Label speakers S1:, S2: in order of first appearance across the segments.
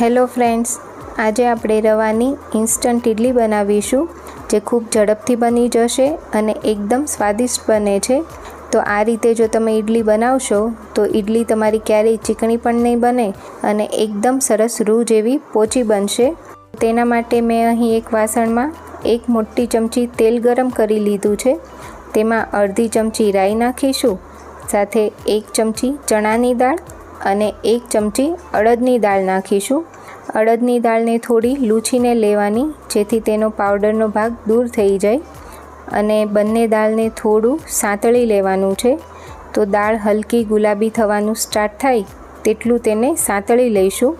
S1: Hello friends, આજે આપણે રવાની instant idli બનાવીશું, જે ખૂબ ઝડપથી બની જશે અને એકદમ સ્વાદિષ્ટ બને છે. તો આ રીતે જો તમે ઇડલી બનાવશો, તો ઇડલી તમારી ક્યારેય ચીકણી પણ નહીં બને અને એકદમ સરસ રૂ જેવી પોચી બનશે. તેના માટે મેં અહીં એક વાસણમાં એક મોટી ચમચી તેલ ગરમ કરી લીધું છે. તેમાં અડધી ચમચી રાઈ નાખીશું, સાથે એક ચમચી ચણાની દાળ અને એક ચમચી અડદની દાળ નાખીશું. અડદની દાળને થોડી લૂછીને લેવાની, જેથી તેનો પાવડરનો ભાગ દૂર થઈ જાય. અને બંને દાળને થોડું સાંતળી લેવાનું છે. તો દાળ હલકી ગુલાબી થવાનું સ્ટાર્ટ થાય, તેટલું તેને સાંતળી લઈશું.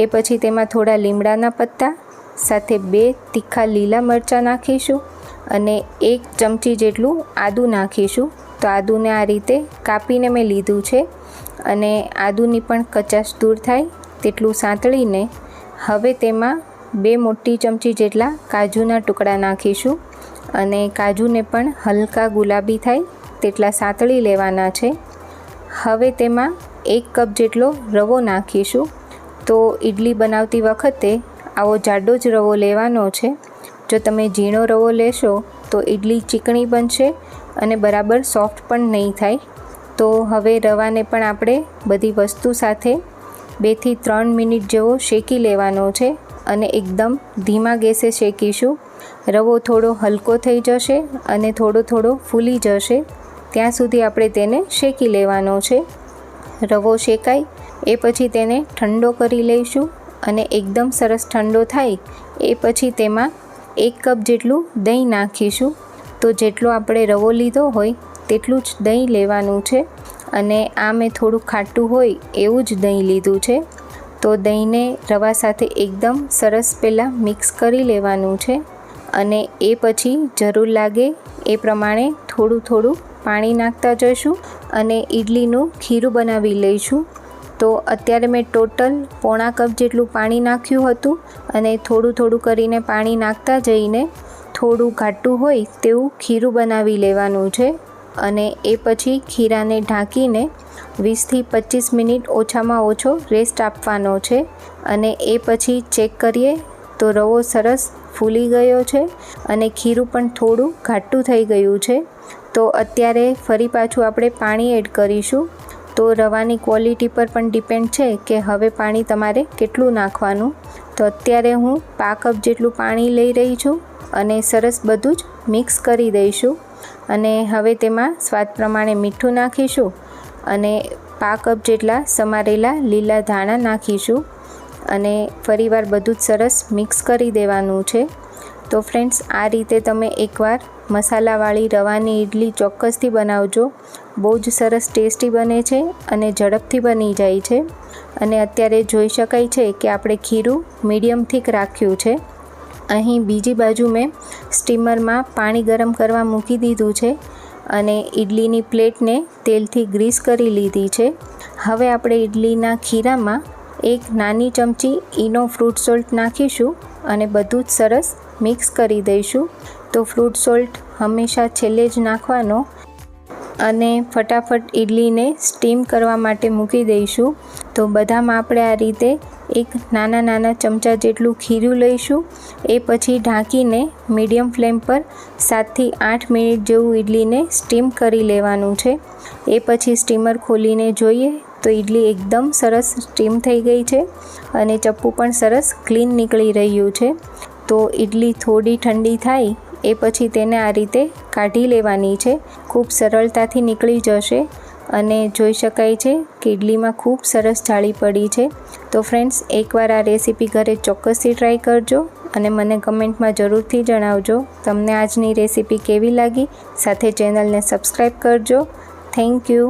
S1: એ પછી તેમાં થોડા લીમડાના પત્તા, સાથે બે તીખા લીલા મરચાં નાખીશું અને એક ચમચી જેટલું આદું નાખીશું. તો આદુને આ રીતે કાપીને મેં લીધું છે. અને આદુની પણ કચાશ દૂર થાય તેટલું સાંતળીને હવે તેમાં બે મોટી ચમચી જેટલા કાજુના ટુકડા નાખીશું અને કાજુને પણ હલકા ગુલાબી થાય તેટલા સાંતળી લેવાના છે. હવે તેમાં એક કપ જેટલો રવો નાખીશું. તો ઇડલી બનાવતી વખતે આવો જાડો જ રવો લેવાનો છે. જો તમે ઝીણો રવો લેશો તો ઇડલી ચીકણી બનશે અને બરાબર સોફ્ટ પણ નહીં થાય. તો હવે રવાને પણ આપણે બધી વસ્તુ સાથે બેથી ત્રણ મિનિટ જેવો શેકી લેવાનો છે અને એકદમ ધીમા ગેસે શેકીશું. રવો થોડો હલકો થઈ જશે અને થોડો થોડો ફૂલી જશે. ત્યાં સુધી આપણે તેને શેકી લેવાનો છે. રવો શેકાય એ પછી તેને ઠંડો કરી લઈશું અને એકદમ સરસ ઠંડો થાય એ પછી તેમાં એક કપ જેટલું દહીં નાખીશું. તો જેટલો આપણે રવો લીધો હોય તેટલું જ દહીં લેવાનું છે અને આ મેં થોડું ખાટું હોય એવું જ દહીં લીધું છે. તો દહીંને રવા સાથે એકદમ સરસ પહેલાં મિક્સ કરી લેવાનું છે અને એ પછી જરૂર લાગે એ પ્રમાણે થોડું થોડું પાણી નાખતા જઈશું અને ઇડલીનું ખીરું બનાવી લઈશું. તો અત્યારે મેં ટોટલ પોણા કપ જેટલું પાણી નાખ્યું હતું અને થોડું થોડું કરીને પાણી નાખતા જઈને થોડું ઘાટું હોય તેવું ખીરું બનાવી લેવાનું છે. અને એ પછી ખીરાને ઢાંકીને વીસથી પચીસ મિનિટ ઓછામાં ઓછો રેસ્ટ આપવાનો છે અને એ પછી ચેક કરીએ તો રવો સરસ ફૂલી ગયો છે અને ખીરું પણ થોડું ઘાટું થઈ ગયું છે. તો અત્યારે ફરી પાછું આપણે પાણી એડ કરીશું. તો રવાની ક્વોલિટી પર પણ ડિપેન્ડ છે કે હવે પાણી તમારે કેટલું નાખવાનું. તો અત્યારે હું પા કપ જેટલું પાણી લઈ રહી છું અને સરસ બધું જ મિક્સ કરી દઈશું. અને હવે તેમાં સ્વાદ પ્રમાણે મીઠું નાખીશું અને પા કપ જેટલા સમારેલા લીલા ધાણા નાખીશું. અને ફરીવાર બધું જ સરસ મિક્સ કરી દેવાનું છે. તો ફ્રેન્ડ્સ, આ રીતે તમે એકવાર મસાલાવાળી રવાની ઇડલી ચોક્કસથી બનાવજો. બહુ જ સરસ ટેસ્ટી બને છે અને ઝડપથી બની જાય છે. અને અત્યારે જોઈ શકાય છે કે આપણે ખીરું મીડિયમ થીક રાખ્યું છે. અહીં બીજી બાજુ મેં સ્ટીમરમાં પાણી ગરમ કરવા મૂકી દીધું છે અને ઇડલીની પ્લેટને તેલથી ગ્રીસ કરી લીધી છે. હવે આપણે ઇડલીના ખીરામાં એક નાની ચમચી ઈનો ફ્રૂટ સોલ્ટ નાખીશું અને બધું જ સરસ મિક્સ કરી દઈશું. તો ફ્રૂટ સોલ્ટ હંમેશા છેલ્લે જ નાખવાનો અને ફટાફટ ઇડલીને સ્ટીમ કરવા માટે મૂકી દઈશું. તો બધામાં આપણે આ રીતે એક નાના નાના ચમચા જેટલું ખીરું લઈશું. એ પછી ઢાંકીને મીડિયમ ફ્લેમ પર સાતથી આઠ મિનિટ જેવું ઇડલીને સ્ટીમ કરી લેવાનું છે. એ પછી સ્ટીમર ખોલીને જોઈએ તો ઇડલી એકદમ સરસ સ્ટીમ થઈ ગઈ છે અને ચપ્પુ પણ સરસ ક્લીન નીકળી રહ્યું છે. તો ઇડલી થોડી ઠંડી થાય, એ પછી તેને આ રીતે કાઢી લેવાની છે. ખૂબ સરળતાથી નીકળી જશે અને જોઈ શકાય છે કે ઇડલીમાં ખૂબ સરસ જાળી પડી છે. તો ફ્રેન્ડ્સ, એકવાર આ રેસીપી ઘરે ચોક્કસથી ટ્રાય કરજો અને મને કમેન્ટમાં જરૂરથી જણાવજો તમને આજની રેસીપી કેવી લાગી. સાથે ચેનલને સબસ્ક્રાઈબ કરજો. Thank you.